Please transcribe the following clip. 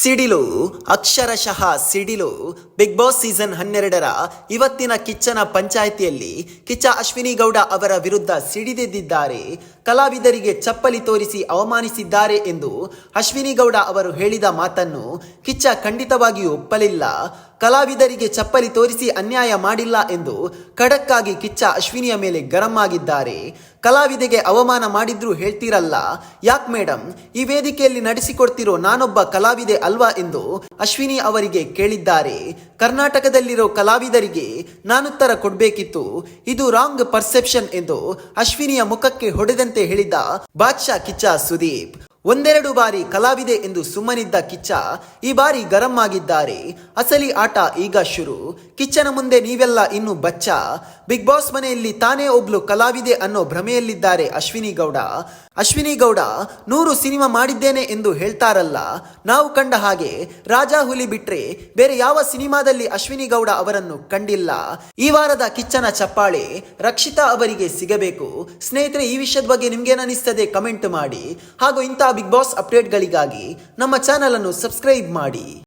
ಸಿಡಿಲು, ಅಕ್ಷರಶಃ ಸಿಡಿಲು, ಬಿಗ್ ಬಾಸ್ ಸೀಸನ್ ಹನ್ನೆರಡರ ಇವತ್ತಿನ ಕಿಚ್ಚನ ಪಂಚಾಯಿತಿಯಲ್ಲಿ ಕಿಚ್ಚ ಅಶ್ವಿನಿ ಗೌಡ ಅವರ ವಿರುದ್ಧ ಸಿಡಿದೆದ್ದಿದ್ದಾರೆ. ಕಲಾವಿದರಿಗೆ ಚಪ್ಪಲಿ ತೋರಿಸಿ ಅವಮಾನಿಸಿದ್ದಾರೆ ಎಂದು ಅಶ್ವಿನಿ ಗೌಡ ಅವರು ಹೇಳಿದ ಮಾತನ್ನು ಕಿಚ್ಚ ಖಂಡಿತವಾಗಿಯೂ ಒಪ್ಪಲಿಲ್ಲ. ಕಲಾವಿದರಿಗೆ ಚಪ್ಪಲಿ ತೋರಿಸಿ ಅನ್ಯಾಯ ಮಾಡಿಲ್ಲ ಎಂದು ಖಡಕ್ಕಾಗಿ ಕಿಚ್ಚ ಅಶ್ವಿನಿಯ ಮೇಲೆ ಗರಂ ಆಗಿದ್ದಾರೆ. ಕಲಾವಿದೆಗೆ ಅವಮಾನ ಮಾಡಿದ್ರು ಹೇಳ್ತೀರಲ್ಲ. ಯಾಕ್ ಮೇಡಮ್ ಈ ವೇದಿಕೆಯಲ್ಲಿ ನಡೆಸಿಕೊಡ್ತಿರೋ ನಾನೊಬ್ಬ ಕಲಾವಿದೆ ಅಲ್ವಾ ಎಂದು ಅಶ್ವಿನಿ ಅವರಿಗೆ ಕೇಳಿದ್ದಾರೆ. ಕರ್ನಾಟಕದಲ್ಲಿರೋ ಕಲಾವಿದರಿಗೆ ನಾನುತ್ತರ ಕೊಡ್ಬೇಕಿತ್ತು. ಇದು ರಾಂಗ್ ಪರ್ಸೆಪ್ಷನ್ ಎಂದು ಅಶ್ವಿನಿಯ ಮುಖಕ್ಕೆ ಹೊಡೆದಂತೆ ಹೇಳಿದ ಬಾದ್ಶಾ ಕಿಚ್ಚ ಸುದೀಪ್. ಒಂದೆರಡು ಬಾರಿ ಕಲಾವಿದೆ ಎಂದು ಸುಮ್ಮನಿದ್ದ ಕಿಚ್ಚ ಈ ಬಾರಿ ಗರಂ ಆಗಿದ್ದಾರೆ. ಅಸಲಿ ಆಟ ಈಗ ಶುರು. ಕಿಚ್ಚನ ಮುಂದೆ ನೀವೆಲ್ಲ ಇನ್ನು ಬಚ್ಚ. ಬಿಗ್ ಬಾಸ್ ಮನೆಯಲ್ಲಿ ತಾನೇ ಒಬ್ಳು ಕಲಾವಿದೆ ಅನ್ನೋ ಭ್ರಮೆಯಲ್ಲಿದ್ದಾರೆ ಅಶ್ವಿನಿ ಗೌಡ. ಅಶ್ವಿನಿ ಗೌಡ, ನೂರು ಸಿನಿಮಾ ಮಾಡಿದ್ದೇನೆ ಎಂದು ಹೇಳ್ತಾರಲ್ಲ. ನಾವು ಕಂಡ ಹಾಗೆ ರಾಜಾ ಹುಲಿ ಬಿಟ್ರೆ ಬೇರೆ ಯಾವ ಸಿನಿಮಾದಲ್ಲಿ ಅಶ್ವಿನಿ ಗೌಡ ಅವರನ್ನು ಕಂಡಿಲ್ಲ. ಈ ವಾರದ ಕಿಚ್ಚನ ಚಪ್ಪಾಳೆ ರಕ್ಷಿತಾ ಅವರಿಗೆ ಸಿಗಬೇಕು. ಸ್ನೇಹಿತರೆ, ಈ ವಿಷಯದ ಬಗ್ಗೆ ನಿಮ್ಗೇನಿಸ್ತದೆ ಕಮೆಂಟ್ ಮಾಡಿ. ಹಾಗೂ ಇಂತಹ ಬಿಗ್ ಬಾಸ್ ಅಪ್ಡೇಟ್ಗಳಿಗಾಗಿ ನಮ್ಮ ಚಾನಲ್ ಅನ್ನು ಸಬ್ಸ್ಕ್ರೈಬ್ ಮಾಡಿ.